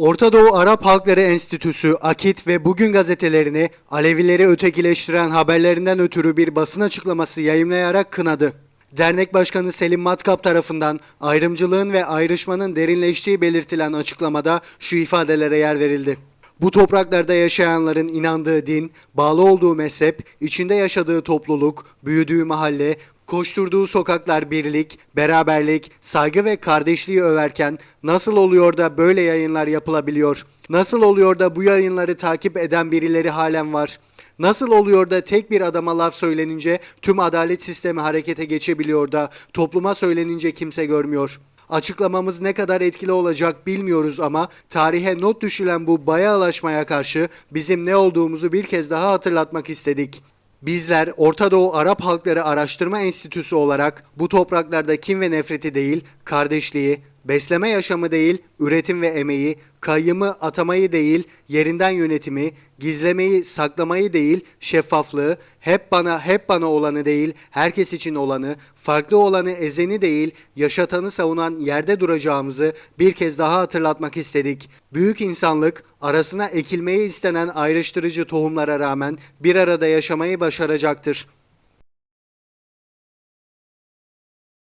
Orta Doğu Arap Halkları Enstitüsü, Akit ve Bugün gazetelerini Alevileri ötekileştiren haberlerinden ötürü bir basın açıklaması yayımlayarak kınadı. Dernek Başkanı Selim Matkap tarafından ayrımcılığın ve ayrışmanın derinleştiği belirtilen açıklamada şu ifadelere yer verildi. Bu topraklarda yaşayanların inandığı din, bağlı olduğu mezhep, içinde yaşadığı topluluk, büyüdüğü mahalle, koşturduğu sokaklar birlik, beraberlik, saygı ve kardeşliği överken nasıl oluyor da böyle yayınlar yapılabiliyor? Nasıl oluyor da bu yayınları takip eden birileri halen var? Nasıl oluyor da tek bir adama laf söylenince tüm adalet sistemi harekete geçebiliyor da topluma söylenince kimse görmüyor? Açıklamamız ne kadar etkili olacak bilmiyoruz ama tarihe not düşülen bu bayağılaşmaya karşı bizim ne olduğumuzu bir kez daha hatırlatmak istedik. Bizler Orta Doğu Arap Halkları Araştırma Enstitüsü olarak bu topraklarda kin ve nefreti değil, kardeşliği, besleme yaşamı değil, üretim ve emeği, kayyımı atamayı değil, yerinden yönetimi, gizlemeyi, saklamayı değil, şeffaflığı, hep bana, hep bana olanı değil, herkes için olanı, farklı olanı ezeni değil, yaşatanı savunan yerde duracağımızı bir kez daha hatırlatmak istedik. Büyük insanlık, arasına ekilmeyi istenen ayrıştırıcı tohumlara rağmen bir arada yaşamayı başaracaktır.